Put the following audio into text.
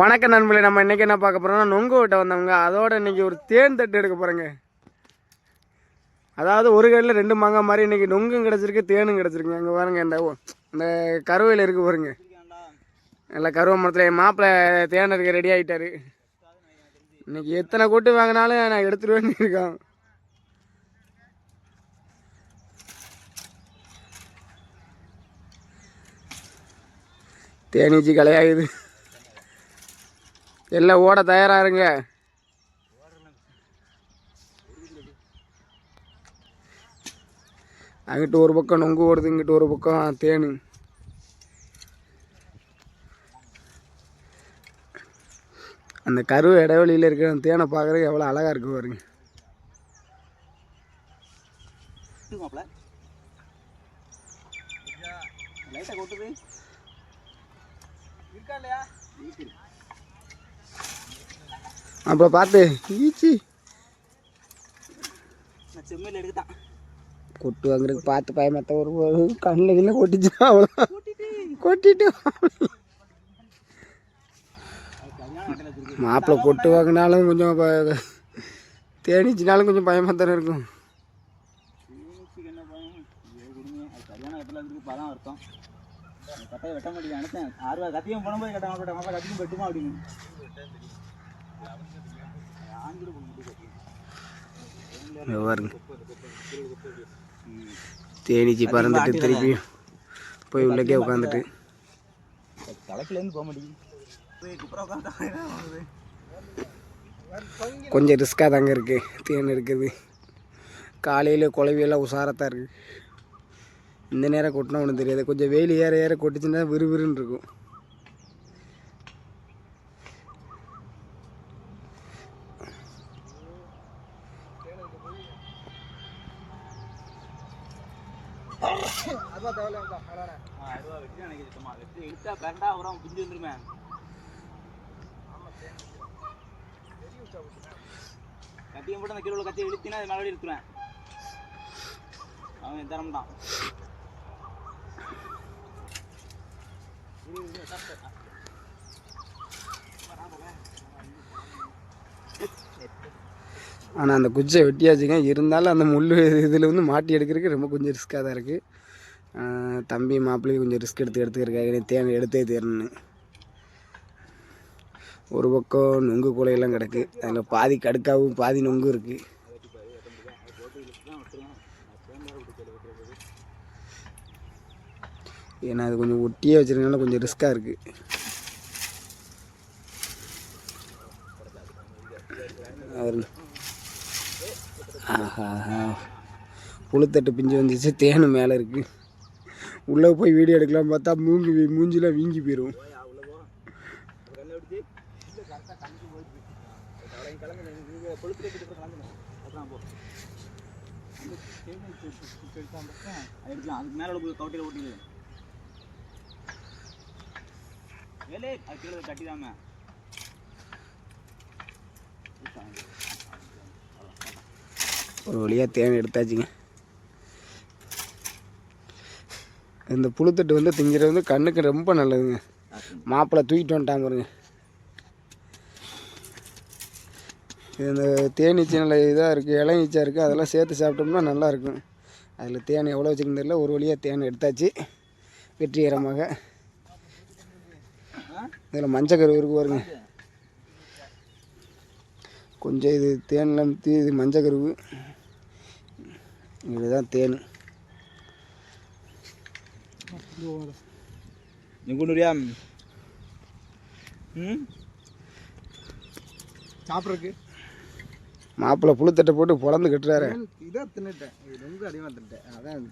வணக்கம் நண்பர்களே நம்ம இன்றைக்கி என்ன பார்க்க போகிறோம்னா நொங்கு விட்ட வந்தவங்க. அதோட இன்றைக்கி ஒரு தேன் தட்டு எடுக்க போறேங்க. அதாவது ஒரு கடையில் ரெண்டு மாங்காய் மாதிரி இன்னைக்கு நொங்கும் கிடச்சிருக்கு தேனும் கிடச்சிருக்கு அங்கே பாருங்க இந்த இந்த கருவையில் இருக்க பாருங்க. நல்லா கருவ மரத்தில் என் மாப்பிள்ளை தேன் எடுக்க ரெடி ஆகிட்டாரு இன்னைக்கு எத்தனை கூட்டு வாங்கினாலும் நான் எடுத்துருவேன்னு இருக்கான். தேனீச்சி கலையாகுது எல்லாம் ஓட தயாராக இருங்க அங்கிட்டு ஒரு பக்கம் நொங்கு ஓடுது இங்கிட்டு ஒரு பக்கம் தேனு. அந்த கருவு இடைவெளியில் இருக்கிற அந்த தேனை பார்க்குறதுக்கு எவ்வளோ அழகாக இருக்கு பாருங்க. லைட்டாக கொட்டுது. இருக்கா இல்லையா? அப்போ பார்த்து ஈச்சி. செம்மையில் எடுத்துட்டான் கொட்டு வாங்குறதுக்கு பார்த்து பயமத்த ஒரு கண்ணில் கண்ணில் கொட்டிச்சு அவ்வளோ கொட்டிட்டு. மாப்பிள்ளை கொட்டு வாங்கினாலும் கொஞ்சம் தேனீச்சினாலும் கொஞ்சம் பயமாக தானே இருக்கும். கட்டையை வெட்ட மாட்டேங்க அனுப்பேன் ஆறுவா கத்தியும் போனபோது கட்ட மாட்டேன் மாப்பிள கத்தியும் வெட்டுமா அப்படின்னு. பாருங்க. தேனீச்சி பறந்துட்டு திருப்பி போய் உள்ளக்கே உட்காந்துட்டு. தலைக்கிலேருந்து போக மாட்டேங்குது கொஞ்சம் ரிஸ்க்காக தாங்க இருக்குது தேன் இருக்குது காலையில் குழவியெல்லாம் உஷாரத்தான் இருக்குது இந்த நேரம் கொட்டினா ஒன்றும் தெரியாது. கொஞ்சம் வெயில் ஏற ஏற கொட்டுச்சுன்னா விறுவிறுன்னு இருக்கும். அறுபா வெட்டி எனக்கு சுத்தமா வெட்டி இழுத்தா கரண்டா வந்துருமே கத்தியும் போட்டு அந்த கீழே கத்தியை இழுத்தினா அது மறுபடியும் இழுத்துருவேன் அவன் தரம் தான் ஆனால் அந்த குச்சை வெட்டியாச்சுங்க. இருந்தாலும் அந்த முள் இதில் வந்து மாட்டி எடுக்கிறதுக்கு ரொம்ப கொஞ்சம் ரிஸ்க்காக தான் இருக்குது தம்பி மாப்பிள்ளையும் கொஞ்சம் ரிஸ்க் எடுத்து எடுத்துக்கிறக்காக தேன் எடுத்தே தேரணுன்னு ஒரு பக்கம் நொங்கு கூலையெல்லாம் கிடக்கு. அதில் பாதி கடுக்காவும் பாதி நொங்கு இருக்குது ஏன்னா அது கொஞ்சம் ஒட்டியே வச்சிருக்கனால கொஞ்சம் ரிஸ்க்காக இருக்குது ஆஹா புழுத்தட்டு பிஞ்சு வந்துச்சு. தேனு மேலே இருக்குது உள்ளே போய் வீடியோ எடுக்கலாம் பார்த்தா மூஞ்சி வீ- மூஞ்சிலாம் வீங்கி போயிடும் எடுக்கலாம் அதுக்கு மேலே போய் கவுட்டியில் ஓட்டிங்க வேலே அது கீழே கட்டிடாம ஒரு வழியாக தேன் எடுத்தாச்சுங்க. இந்த புழுத்தட்டு வந்து திங்கிறது வந்து கண்ணுக்கு ரொம்ப நல்லதுங்க. மாப்பிள்ளை தூக்கிட்டு வந்துட்டான் பாருங்க. இது இந்த தேனீச்சி நல்ல இதாக இருக்குது இளநீச்சா இருக்குது அதெல்லாம் சேர்த்து சாப்பிட்டோம்னா நல்லா இருக்கும். அதில் தேன் எவ்வளோ வச்சுருந்ததில்ல தெரியல ஒரு வழியாக தேன் எடுத்தாச்சு. வெற்றிகரமாக. இதில் மஞ்சக்கரு இருக்கு பாருங்க. கொஞ்சம் இது தேன்லாம் தீ இது மஞ்சக்கருவு. இதுதான் தேன். எங்கூரியா ம்? சாப்பிட்றதுக்கு. மாப்பிள்ளை புழுத்தட்டை போட்டு பொழந்து கட்டுறாரு. இதை தின்னுட்டேன். இது ரொம்ப அதிகமாக தின்னுட்டேன் அதான்